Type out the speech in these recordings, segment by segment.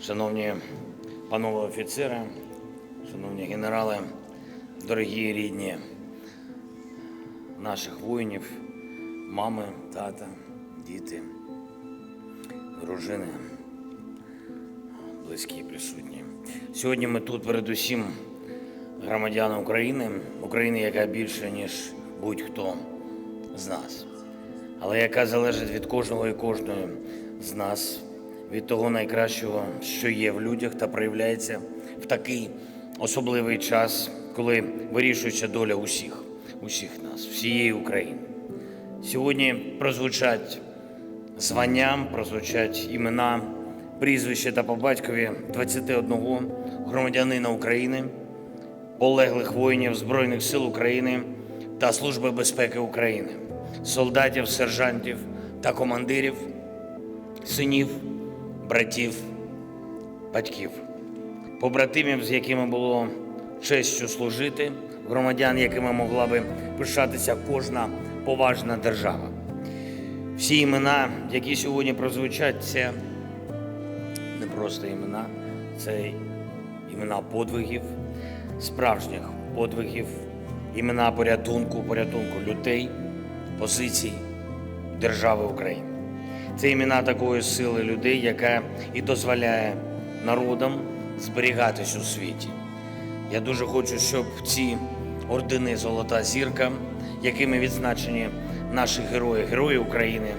Шановні панове офіцери, шановні генерали, дорогі рідні наших воїнів, мами, тата, діти, дружини, близькі присутні. Сьогодні ми тут передусім громадяни України, України, яка більше, ніж будь-хто з нас, але яка залежить від кожного і кожної з нас, від того найкращого, що є в людях, та проявляється в такий особливий час, коли вирішується доля усіх, усіх нас, всієї України. Сьогодні прозвучать звання, прозвучать імена, прізвище та по батькові 21 громадянина України, полеглих воїнів Збройних сил України та Служби безпеки України, солдатів, сержантів та командирів, синів, братів, батьків, побратимів, з якими було честю служити, громадян, якими могла би пишатися кожна поважна держава. Всі імена, які сьогодні прозвучать, це не просто імена, це імена подвигів, справжніх подвигів, імена порятунку, порятунку людей, позицій держави України. Це імена такої сили людей, яка і дозволяє народам зберігатись у світі. Я дуже хочу, щоб ці ордени Золота зірка, якими відзначені наші герої, герої України,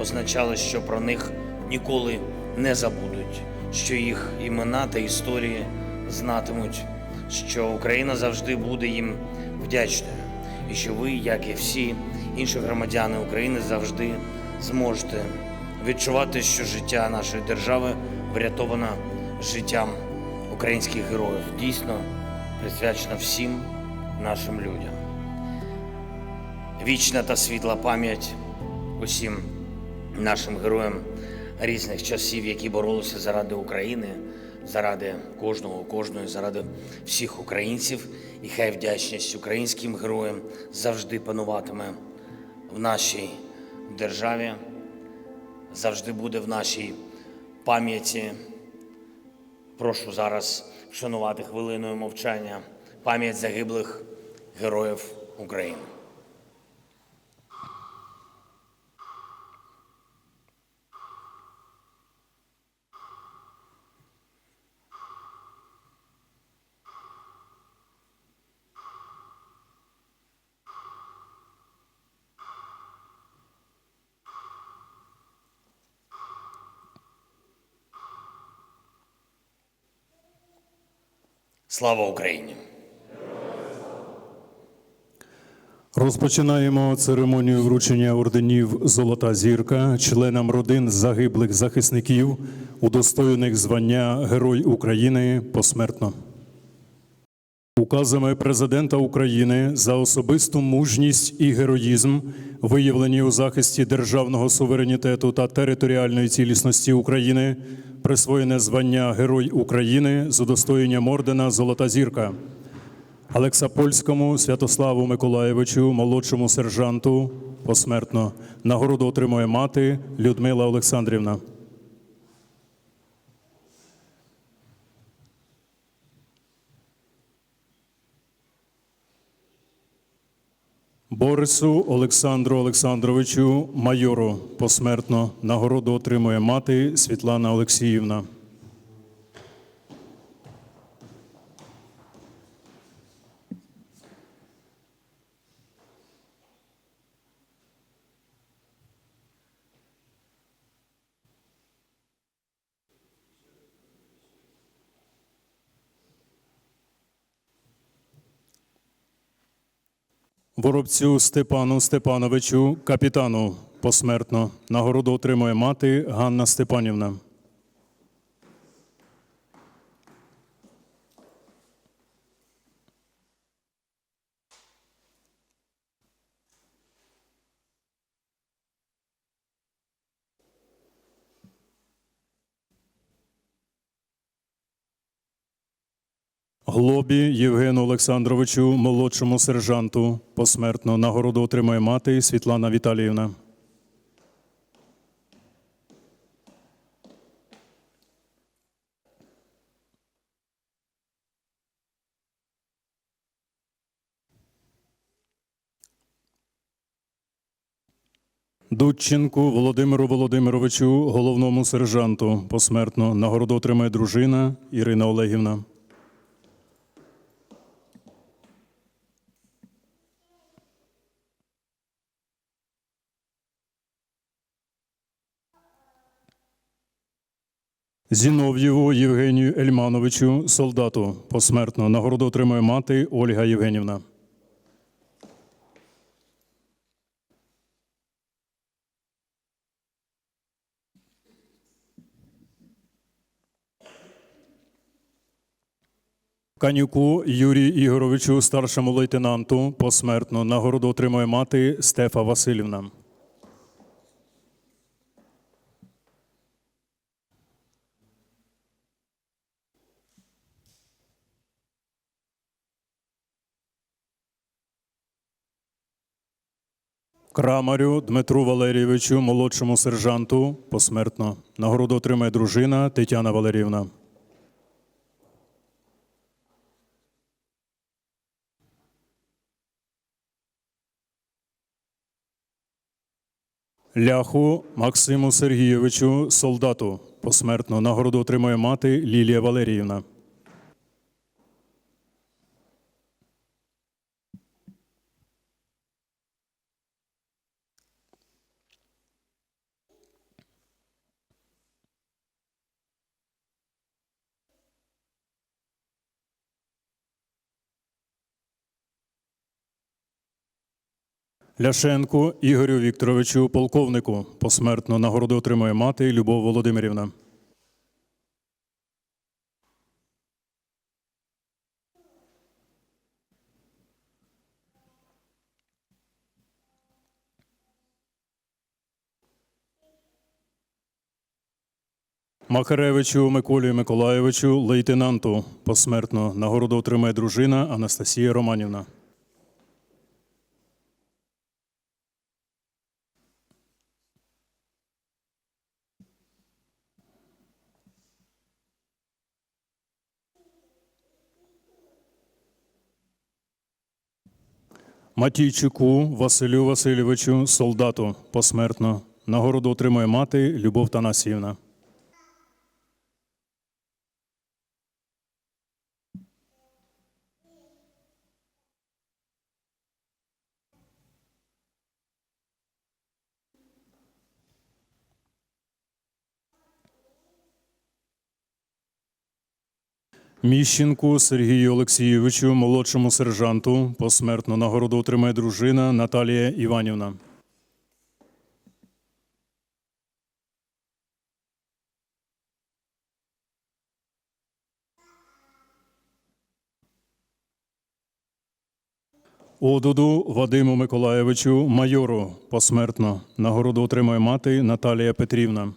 означали, що про них ніколи не забудуть, що їх імена та історії знатимуть, що Україна завжди буде їм вдячною, і що ви, як і всі інші громадяни України, завжди зможете відчувати, що життя нашої держави врятовано життям українських героїв. Дійсно присвячено всім нашим людям. Вічна та світла пам'ять усім нашим героям різних часів, які боролися заради України, заради кожного, кожної, заради всіх українців. І хай вдячність українським героям завжди пануватиме в нашій державі, завжди буде в нашій пам'яті. Прошу зараз вшанувати хвилиною мовчання пам'ять загиблих героїв України. Слава Україні! Розпочинаємо церемонію вручення орденів Золота зірка членам родин загиблих захисників, удостоєних звання Герой України посмертно. Указами президента України за особисту мужність і героїзм, виявлені у захисті державного суверенітету та територіальної цілісності України, присвоєне звання Герой України з удостоєнням ордена Золота зірка. Олексапольському Святославу Миколаєвичу, молодшому сержанту, посмертно. Нагороду отримує мати Людмила Олександрівна. Борису Олександру Олександровичу, майору, посмертно. Нагороду отримує мати Світлана Олексіївна. Воробцю Степану Степановичу, капітану, посмертно. Нагороду отримує мати Ганна Степанівна. Глобі Євгену Олександровичу, молодшому сержанту, посмертно нагороду отримує мати Світлана Віталіївна. Дудченку Володимиру Володимировичу, головному сержанту, посмертно нагороду отримає дружина Ірина Олегівна. Зінов'єву Євгенію Ельмановичу, солдату, посмертно нагороду отримує мати Ольга Євгенівна. Канюку Юрію Ігоровичу, старшому лейтенанту, посмертно нагороду отримує мати Стефа Васильівна. Крамарю Дмитру Валерійовичу, молодшому сержанту, посмертно. Нагороду отримає дружина Тетяна Валеріївна. Ляху Максиму Сергійовичу, солдату, посмертно. Нагороду отримує мати Лілія Валеріївна. Ляшенку Ігорю Вікторовичу, полковнику, посмертно нагороду отримує мати Любов Володимирівна. Макаревичу Миколію Миколайовичу, лейтенанту, посмертно нагороду отримує дружина Анастасія Романівна. Матійчуку Василю Васильовичу, солдату, посмертно. Нагороду отримує мати Любов Танасіївна. Міщенку Сергію Олексійовичу, молодшому сержанту, посмертно нагороду отримає дружина Наталія Іванівна. Одуду Вадиму Миколаєвичу, майору, посмертно. Нагороду отримує мати Наталія Петрівна.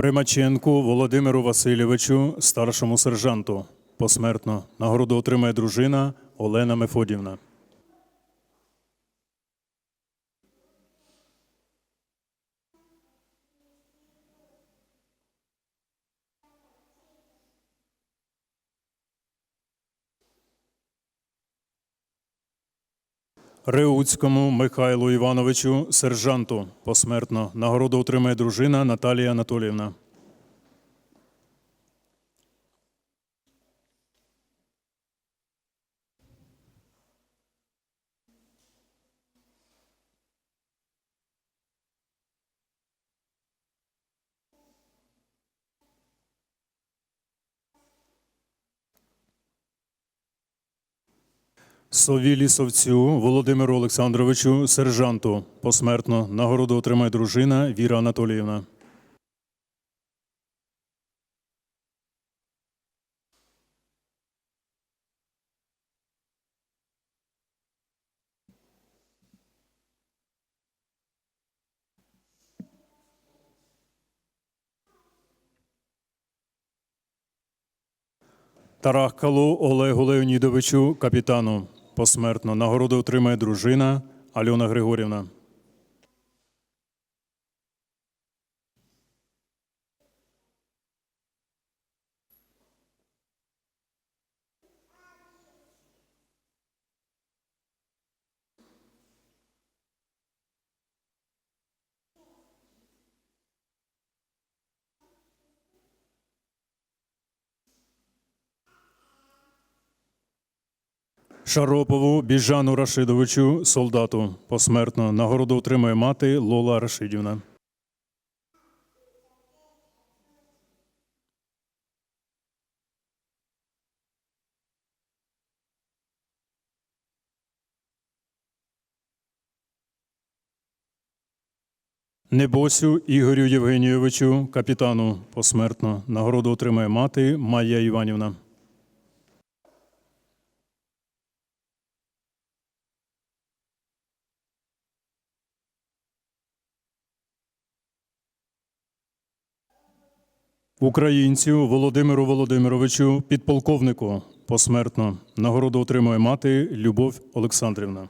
Примаченку Володимиру Васильовичу, старшому сержанту, посмертно. Нагороду отримає дружина Олена Мефодівна. Реуцькому Михайлу Івановичу, сержанту, посмертно. Нагороду отримає дружина Наталія Анатоліївна. Сові лісовцю Володимиру Олександровичу, сержанту. Посмертно нагороду отримає дружина Віра Анатоліївна. Тарахкалу Олегу Леонідовичу капітану. Посмертно. Нагороду отримає дружина Альона Григорівна. Шаропову Біжану Рашидовичу, солдату. Посмертно. Нагороду отримує мати Лола Рашидівна. Небосю Ігорю Євгенійовичу, капітану. Посмертно. Нагороду отримує мати Майя Іванівна. Українцю Володимиру Володимировичу, підполковнику, посмертно. Нагороду отримує мати Любов Олександрівна.